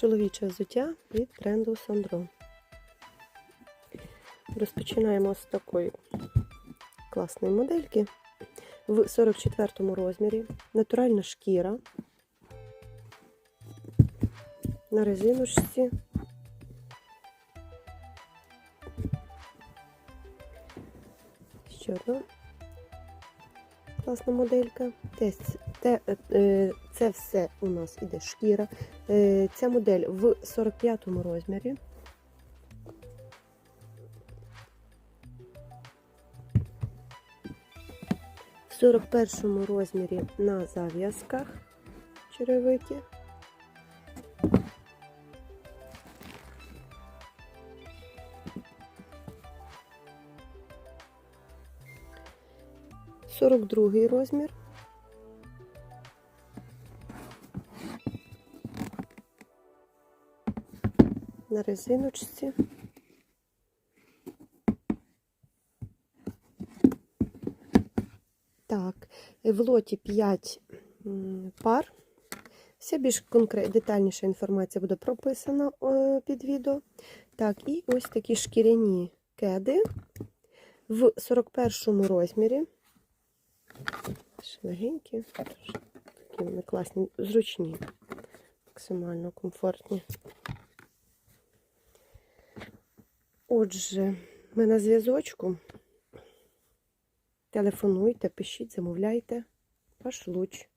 Чоловіче взуття від бренду Сандро. Розпочинаємо з такої класної модельки в 44 розмірі. Натуральна шкіра. На резиночці. Ще одна класна моделька. Те, те, е, це все у нас іде шкіра. Е, Ця модель в 45 розмірі. В 41 розмірі на зав'язках черевики. Сорок другий розмір. На резиночці. Так, в лоті 5 пар. Вся більш конкрет, детальніша інформація буде прописана під відео. Так, і ось такі шкіряні кеди в 41 розмірі. Ще легенькі, такі вони класні, зручні, максимально комфортні. Отже, ми на зв'язочку. Телефонуйте, пишіть, замовляйте. Ваш луч.